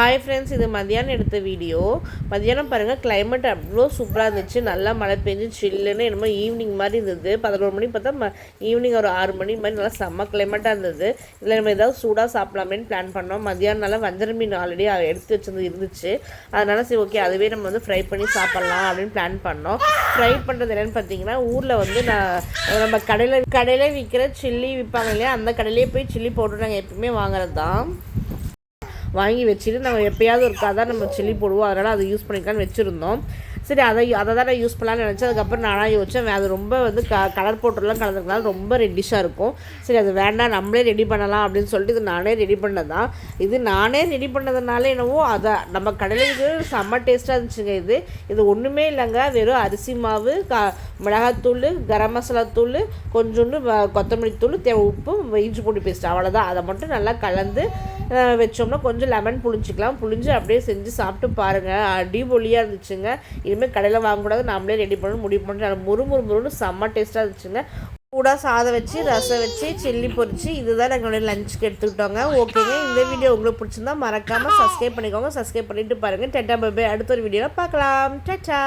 Hi friends இது மதியானம் எடுத்த வீடியோ மதியானம் பாருங்கள் கிளைமேட் அவ்வளோ சூப்பராக இருந்துச்சு. நல்லா மழை பெஞ்சு சில்லுன்னு என்னமோ ஈவினிங் மாதிரி இருந்தது. பதினோரு மணி பார்த்தா ம ஈவினிங் ஒரு ஆறு மணி மாதிரி நல்லா செம்ம கிளைமேட்டாக இருந்தது. இதில் நம்ம ஏதாவது சூடாக சாப்பிடலாமேன்னு பிளான் பண்ணோம். மதியானம் நல்லா வஞ்சர மீன் ஆல்ரெடி எடுத்து வச்சிருந்து இருந்துச்சு. அதனால சரி ஓகே அதுவே நம்ம வந்து ஃப்ரை பண்ணி சாப்பிட்லாம் அப்படின்னு பிளான் பண்ணோம். ஃப்ரை பண்ணுறது என்னென்னு பார்த்தீங்கன்னா ஊரில் வந்து நான் நம்ம கடையில் கடையில் விற்கிற சில்லி விற்பாங்க இல்லையா அந்த கடையிலே போய் சில்லி போட்டு நாங்கள் எப்பவுமே வாங்குறது தான் வாங்கி வச்சுட்டு நம்ம எப்பயாவது கதை நம்ம சில்லி போடுவோம். அதனால் அதை யூஸ் பண்ணிக்கலான்னு வச்சுருந்தோம். சரி அதை அதை தான் நான் யூஸ் பண்ணலாம்னு நினச்சேன். அதுக்கப்புறம் நானாக யோசிச்சேன் அது ரொம்ப வந்து க கலர் போட்டுலாம் கலந்துக்கலாம். ரொம்ப ரெட்டிஷாக இருக்கும். சரி அது வேண்டாம் நம்மளே ரெடி பண்ணலாம் அப்படின்னு சொல்லிட்டு இது நானே ரெடி பண்ணது தான் இது நானே ரெடி பண்ணதுனால என்னவோ அதை நம்ம கடையில் இது செம்ம டேஸ்ட்டாக இருந்துச்சுங்க இது. இது ஒன்றுமே இல்லைங்க. வெறும் அரிசி மாவு க மிளகாத்தூள் கரம் மசாலா தூள் கொஞ்சோண்டு வ- கொத்தமல்லி தூள் தேவை உப்பு இஞ்சி பூண்டு பேஸ்ட் அவ்வளோதான் அதை மட்டும் நல்லா கலந்து வச்சோம்னா கொஞ்சம் லெமன் புளிஞ்சிக்கலாம் புளிஞ்சு அப்படியே செஞ்சு சாப்பிட்டு பாருங்கள் அடிபொலியாக இருந்துச்சுங்க. இனிமேல் கடையில் வாங்கக்கூடாது. நாமளே ரெடி பண்ணணும் முடிவு பண்ணுறோம் நல்லா முறு முறு செம்ம டேஸ்ட்டாக இருந்துச்சுங்க. கூட சாதம் வச்சு ரசம் வச்சு சில்லி பொரிச்சு இதுதான் எங்களுடைய லஞ்சுக்கு எடுத்துக்கிட்டோங்க. ஓகேங்க இந்த வீடியோ உங்களுக்கு பிடிச்சிருந்தா மறக்காமல் சப்ஸ்கிரைப் பண்ணிக்கோங்க. சப்ஸ்கிரைப் பண்ணிட்டு பாருங்கள் டெட்டா பை அடுத்த ஒரு வீடியோவில் பார்க்கலாம் டச்சா